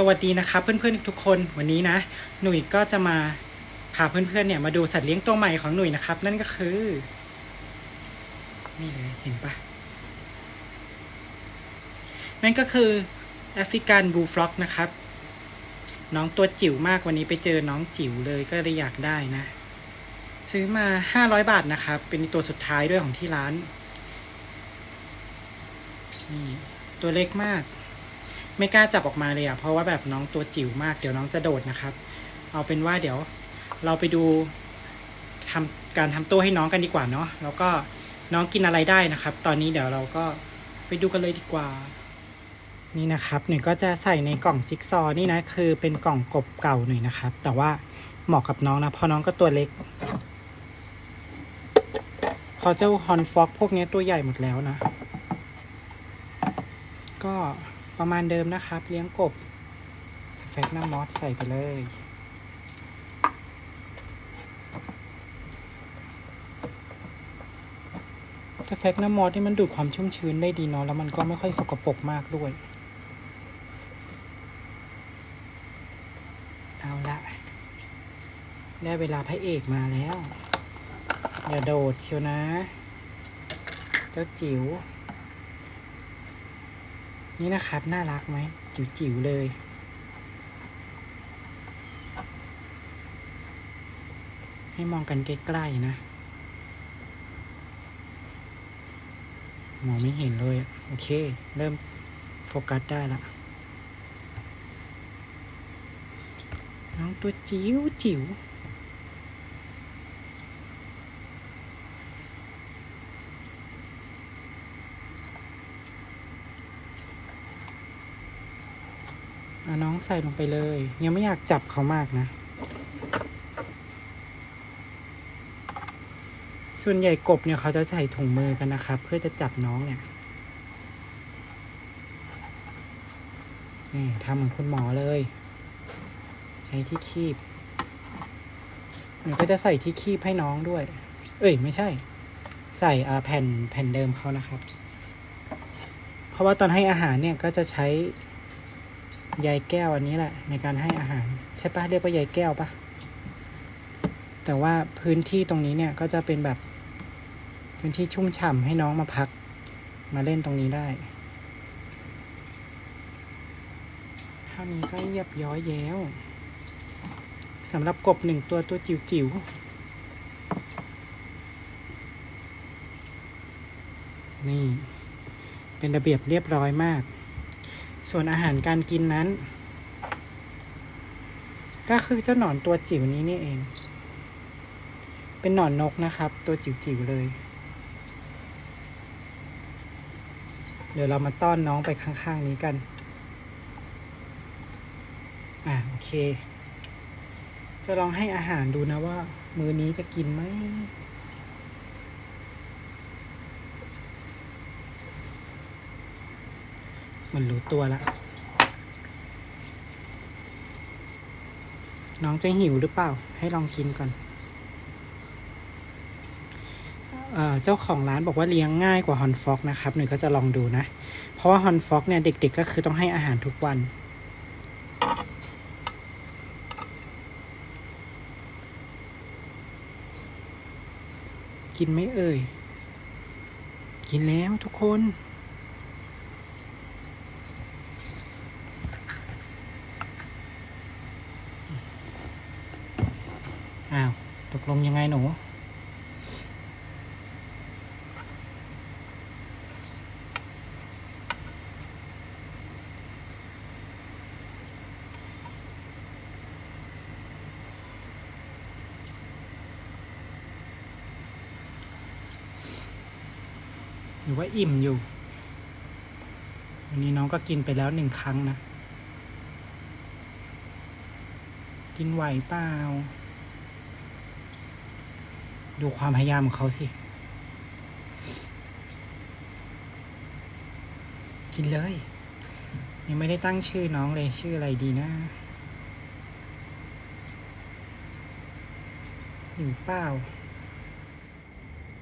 สวัสดีนะครับเพื่อนๆทุกคนวันนี้นะ หนุ่ยก็จะมาพาเพื่อนๆเนี่ยมาดูสัตว์เลี้ยงตัวใหม่ของหนุ่ยนะครับ นั่นก็คือ นี่เลยเห็นปะนั่นก็คือแอฟริกันบูฟล็อกนะครับ น้องตัวจิ๋วมากวันนี้ไปเจอน้องจิ๋วเลยก็เลยอยากได้นะ ซื้อมา 500 บาทนะครับ เป็นตัวสุดท้ายด้วยของที่ร้านนี่ตัวเล็กมาก ไม่กล้าจับออกมาเลยอะเพราะว่าแบบน้องตัวจิ๋วมากเดี๋ยวน้องจะโดดนะครับ เอาเป็นว่าเดี๋ยวเราไปดูทำการทำตัวให้น้องกันดีกว่าเนาะแล้วก็น้องกินอะไรได้นะครับ ตอนนี้เดี๋ยวเราก็ไปดูกันเลยดีกว่า นี่นะครับหนึ่งก็จะใส่ในกล่องจิ๊กซอว์นี่นะคือเป็นกล่องกบเก่าหน่อยนะครับ แต่ว่าเหมาะกับน้องนะเพราะน้องก็ตัวเล็ก พอเจ้าฮอนฟ็อกพวกนี้ตัวใหญ่หมดแล้วนะ ก็ ประมาณเดิมนะครับ เลี้ยงกบสเฟกน้ามอสใส่ไปเลย สเฟกน้ามอสนี่มันดูดความชุ่มชื้นได้ดีเนาะแล้วมันก็ไม่ค่อยสกปรกมากด้วย เอาละได้เวลาพระเอกมาแล้ว อย่าโดดเชียวนะ เจ้าจิ๋ว นี่นะครับ น่ารักไหม จิ๋วๆเลย ให้มองกันใกล้ๆนะ มองไม่เห็นเลย โอเค เริ่มโฟกัสได้ละน้องตัวจิ๋วจิ๋ว น้องใส่ลงไปเลย ยังไม่อยากจับเขามากนะ ส่วนใหญ่กบเนี่ยเขาจะใส่ถุงมือกันนะครับ เพื่อจะจับน้องเนี่ย นี่ทำเหมือนคุณหมอเลย ใช้ที่คีบหนูก็จะใส่ที่คีบให้น้องด้วย เอ้ย ไม่ใช่ ใส่อ่าแผ่นแผ่นเดิมเขานะครับ เพราะว่าตอนให้อาหารเนี่ยก็จะใช้ ใยแก้วอันนี้แหละ ในการให้อาหาร ใช่ปะเรียกว่าใยแก้วปะแต่ว่าพื้นที่ตรงนี้เนี่ยก็จะเป็นแบบพื้นที่ชุ่มฉ่ำให้น้องมาพัก มาเล่นตรงนี้ได้เท่านี้ก็เรียบย้อยแล้วสำหรับกบหนึ่งตัวตัวจิ๋วๆนี่ เป็นระเบียบเรียบร้อยมาก ส่วนอาหารการกินนั้น ก็คือเจ้าหนอนตัวจิ๋วนี้นี่เอง เป็นหนอนนกนะครับ ตัวจิ๋วๆเลย เดี๋ยวเรามาต้อนน้องไปข้างๆนี้กัน อ่าโอเค จะลองให้อาหารดูนะว่า มื้อนี้จะกินไหม มันรู้ตัวละ น้องจะหิวหรือเปล่า ให้ลองกินก่อนเเจ้าของร้านบอกว่าเลี้ยงง่ายกว่าฮอนฟ็อกนะครับหนึ่งก็จะลองดูนะ เพราะว่าฮอนฟ็อกเนี่ยเด็ก ๆ ก็คือต้องให้อาหารทุกวัน กินไหม่เอ่ย กินแล้วทุกคน อ้าวตกลงยังไงหนู หรือว่าอิ่มอยู่วันนี้น้องก็กินไปแล้วหนึ่งครั้งนะ กินไหวเปล่า ดูความพยายามของเขาสิ กินเลย ยังไม่ได้ตั้งชื่อน้องเลยชื่ออะไรดีนะหิวเปล่า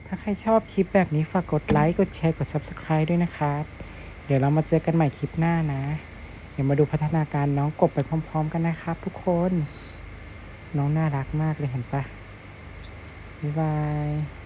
ถ้าใครชอบคลิปแบบนี้ฝากกดไลค์ กดแชร์ กด Subscribe ด้วยนะครับ เดี๋ยวเรามาเจอกันใหม่คลิปหน้านะ เดี๋ยวมาดูพัฒนาการน้องกบไปพร้อม ๆ กันนะครับทุกคน น้องน่ารักมากเลยเห็นปะ บ๊ายบาย